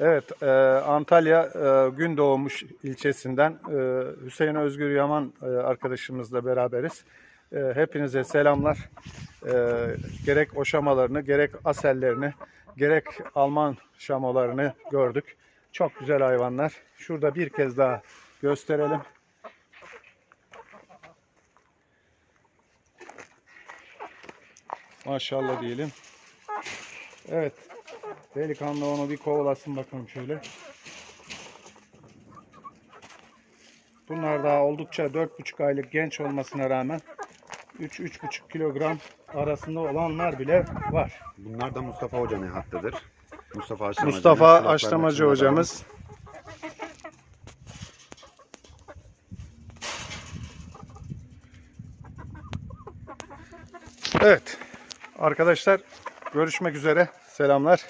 Evet, e, Antalya e, Gündoğmuş ilçesinden e, Hüseyin Özgür Yaman e, arkadaşımızla beraberiz. E, hepinize selamlar. E, gerek oşamalarını, gerek asellerini, gerek Alman şamolarını gördük. Çok güzel hayvanlar. Şurada bir kez daha gösterelim. Maşallah diyelim. Evet, Delikanlı onu bir kovalasın bakalım şöyle. Bunlar daha oldukça 4,5 aylık genç olmasına rağmen 3-3,5 kilogram arasında olanlar bile var. Bunlar da Mustafa Hoca nehattıdır. Mustafa Haşlamacı. Mustafa Aşlamacı hocamız. Evet. Arkadaşlar görüşmek üzere. Selamlar.